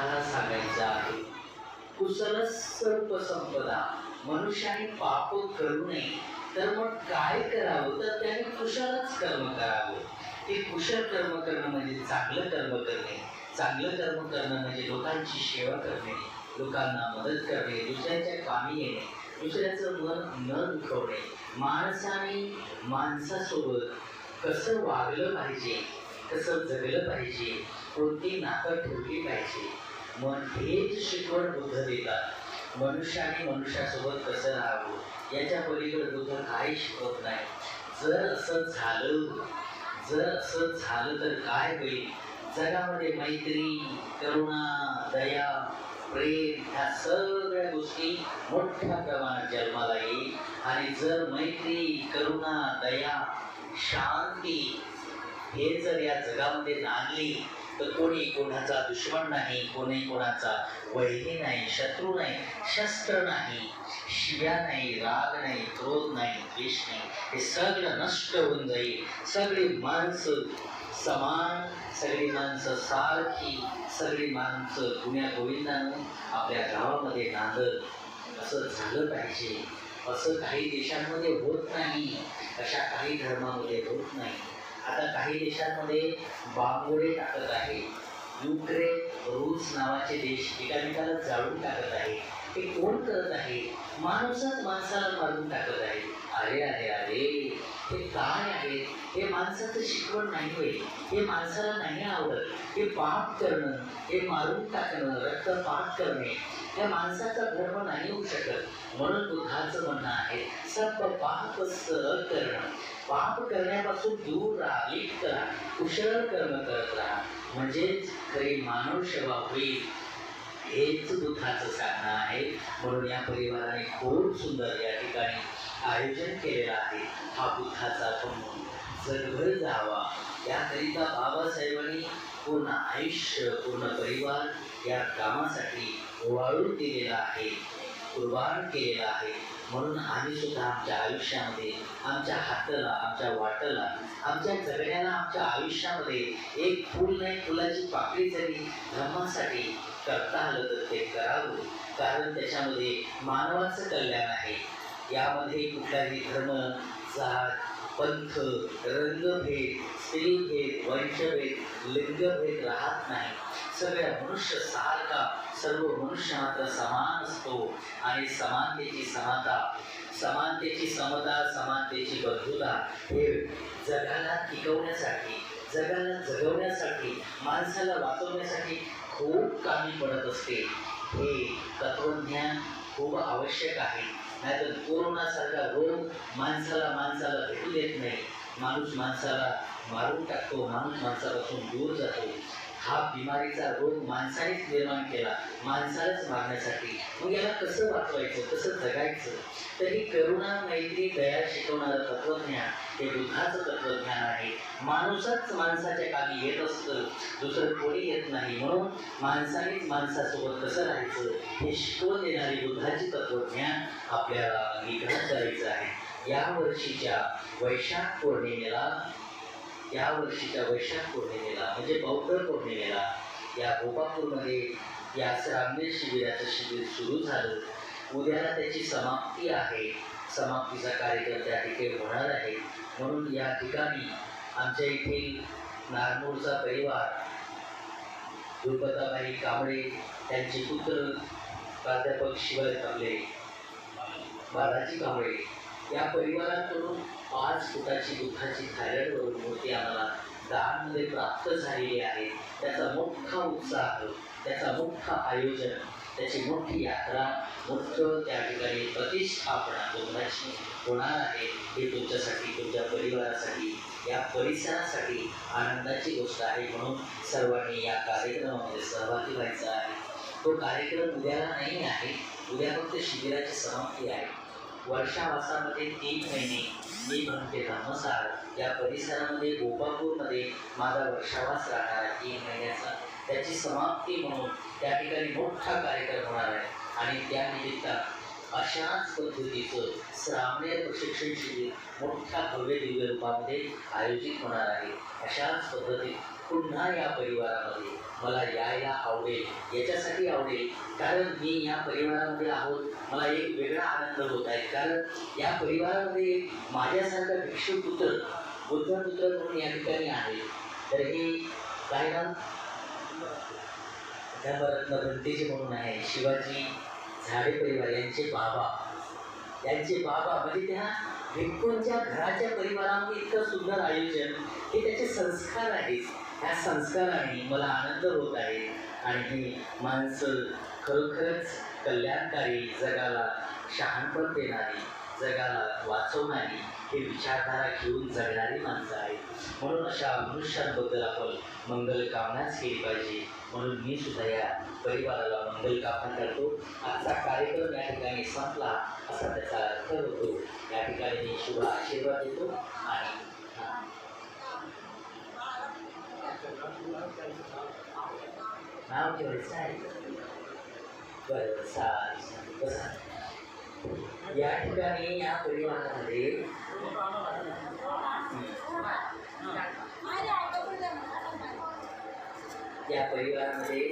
तुम्हाला सांगायचं आहे. कुशल सर्प संपदा. मनुष्याने पाप करू नये. तर मग काय करावं? तर त्याने कुशलच कर्म करावं. ते कुशल कर्म करणं म्हणजे चांगलं कर्म करणे. चांगलं कर्म करणं म्हणजे लोकांची सेवा करणे. लोकांना मदत करणे. दुसऱ्याच्या कामी येणे. दुसऱ्याचं मन न दुखवणे. माणसाने माणसासोबत कसं वागलं पाहिजे? कसं जगलं पाहिजे? कोणती नातं ठेवली पाहिजे? मग हेच शिकवण बुद्ध देतात मनुष्याने मनुष्यासोबत कसं राहावं याच्या पलीकडे बुद्ध काही शिकवत नाही. जर असं झालं जर असं झालं तर काय होईल? जगामध्ये मैत्री करुणा दया प्रेम ह्या सगळ्या गोष्टी मोठ्या प्रमाणात जन्माला येईल. आणि जर मैत्री करुणा दया शांती हे जर या जगामध्ये नांदली तर कोणी कोणाचा दुश्मन नाही कोणी कोणाचा वैरी नाही शत्रू नाही शस्त्र नाही शिव्या नाही राग नाही क्रोध नाही द्वेष नाही. हे सगळं नष्ट होऊन जाईल. सगळी माणसं समान सगळी माणसं सारखी सगळी माणसं पुण्या गोविंदानं आपल्या गावामध्ये नांदत. असं झालं पाहिजे. असं काही देशांमध्ये होत नाही. अशा काही धर्मामध्ये होत नाही. आता काही देशांमध्ये बांबोडे टाकत आहे. युक्रेन रूस नावाचे देश एकामेकाला जाळून टाकत आहे. हे कोण करत आहे? माणूसच माणसाला मारून टाकत आहे. अरे अरे अरे हे काय आहे? हे माणसाचं शिकवण नाही होय. हे माणसाला नाही आवडत. हे पाप करणं हे मारून टाकणं रक्तपात करणे या माणसाचा धर्म नाही होऊ शकत. म्हणून बुद्धाचं म्हणणं आहे सर्व पाप सहज करणं. पाप करण्यापासून दूर राहा लिप्त राहा. कुशल कर्म करत राहा. म्हणजेच खरी मानव सेवा होईल. हेच बुद्धाचं सांगणं आहे. म्हणून या परिवाराने खूप सुंदर या ठिकाणी आयोजन केलेलं आहे. हा बुद्धाचा पण जगभर जावा. याकरिता बाबासाहेबांनी पूर्ण आयुष्य पूर्ण परिवार या कामासाठी वाळून दिलेला आहे कुर्बान केलेला आहे. म्हणून आम्ही सुद्धा आमच्या आयुष्यामध्ये आमच्या हाताला आमच्या वाटाला आमच्या जगण्याला आमच्या आयुष्यामध्ये एक फूल नाही फुलाची पाकळी जरी धर्मासाठी करता आलं तर ते करावं. कारण त्याच्यामध्ये मानवाचं कल्याण आहे. यामध्ये कुठलाही धर्म जात पंथ रंगभेद स्त्रीभेद वंशभेद लिंगभेद राहत नाही. सगळ्या मनुष्य सारखा सर्व मनुष्य मात्र समान असतो आणि समानतेची समता समानतेची समता समानतेची बंधुता हे जगाला टिकवण्यासाठी जगाला जगवण्यासाठी माणसाला वाचवण्यासाठी खूप कामी पडत असते. हे तत्वज्ञान खूप आवश्यक आहे नाहीतर कोरोनासारखा रोग माणसाला माणसाला भेटू देत नाही. माणूस माणसाला मारून टाकतो माणूस माणसापासून दूर जातो. हा बिमारीचा रोग माणसानेच निर्माण केला माणसालाच मारण्यासाठी. मग याला कसं वाचवायचं कसं जगायचं? तर ही करुणा मैत्री दया शिकवणारं तत्वज्ञान हे बुद्धाचं तत्वज्ञान आहे. माणूसच माणसाच्या कामी येत असतं दुसरं कोणी येत नाही. म्हणून माणसानेच माणसासोबत कसं राहायचं हे शिकवून देणारी बुद्धाची तत्वज्ञान आपल्याला अंगीकार करायचं आहे. या वर्षीच्या वैशाख पौर्णिमेला या वर्षीच्या वैशाख पौर्णिमेला म्हणजे बौद्ध पौर्णिमेला या गोपापूरमध्ये या श्राम्य शिबिराचं शिबिर सुरू झालं. उद्याला त्याची समाप्ती आहे. समाप्तीचा कार्यक्रम त्या ठिकाणी होणार आहे. म्हणून या ठिकाणी आमच्या येथील नागपूरचा परिवार दुर्गताबाई कांबळे त्यांचे पुत्र प्राध्यापक शिवाय कांबळे बालाजी कांबळे या परिवाराकडून पाच फुटाची बुद्धाची थायलंडवरून मूर्ती आम्हाला दानमध्ये प्राप्त झालेली आहे. त्याचा मोठा उत्साह त्याचा मोठा आयोजन त्याची मोठी यात्रा मोठं त्या ठिकाणी प्रतिष्ठापना बुद्धाची होणार आहे. हे तुमच्यासाठी तुमच्या परिवारासाठी या परिसरासाठी आनंदाची गोष्ट आहे. म्हणून सर्वांनी या कार्यक्रमामध्ये सहभागी व्हायचा आहे. तो कार्यक्रम उद्याला नाही आहे. उद्या फक्त शिबिराची समाप्ती आहे. वर्षावासामध्ये तीन महिने मी म्हणते धर्मसार या परिसरामध्ये गोपापूरमध्ये माझा वर्षावास राहणार आहे. तीन महिन्याचा. त्याची समाप्ती म्हणून त्या ठिकाणी मोठा कार्यक्रम होणार आहे. आणि त्यानिमित्त अशाच पद्धतीचं श्रावणेर प्रशिक्षण शिबिर मोठ्या भव्य दिव्य रूपामध्ये आयोजित होणार आहे. अशाच पद्धतीत पुन्हा या परिवारामध्ये मला यायला आवडेल याच्यासाठी आवडेल. कारण मी या परिवारामध्ये आहोत मला एक वेगळा आनंद होत आहे. कारण या परिवारामध्ये माझ्यासारखा भिक्षुपुत्र बुद्धपुत्र म्हणून या ठिकाणी आहे? तर हे काय ना धर्मरत्न भंतेजी म्हणून आहे. शिवाजी झाडे परिवार यांचे बाबा. यांचे बाबा म्हणजे त्या भिक्खूंच्या घराच्या परिवारामध्ये इतकं सुंदर आयोजन हे त्याचे संस्कार आहेत. ह्या संस्काराने मला आनंद होत आहे. आणि ही माणसं खरोखरच कल्याणकारी जगाला शहाणपण देणारी जगाला वाचवणारी हे विचारधारा घेऊन जगणारी माणसं आहेत. म्हणून अशा मनुष्यांबद्दल आपण मंगल कामनाच केली पाहिजे. म्हणून मी सुद्धा या परिवाराला मंगल कामना करतो. आजचा कार्यक्रम या ठिकाणी संपला. असा त्याचा अर्थ होतो. या ठिकाणी मी शुभ आशीर्वाद देतो. आणि हा. नाव ठेवायचं आहे बरं बरं चालेल चालेल. बसा या ठिकाणी या परिवारामध्ये या परिवारामध्ये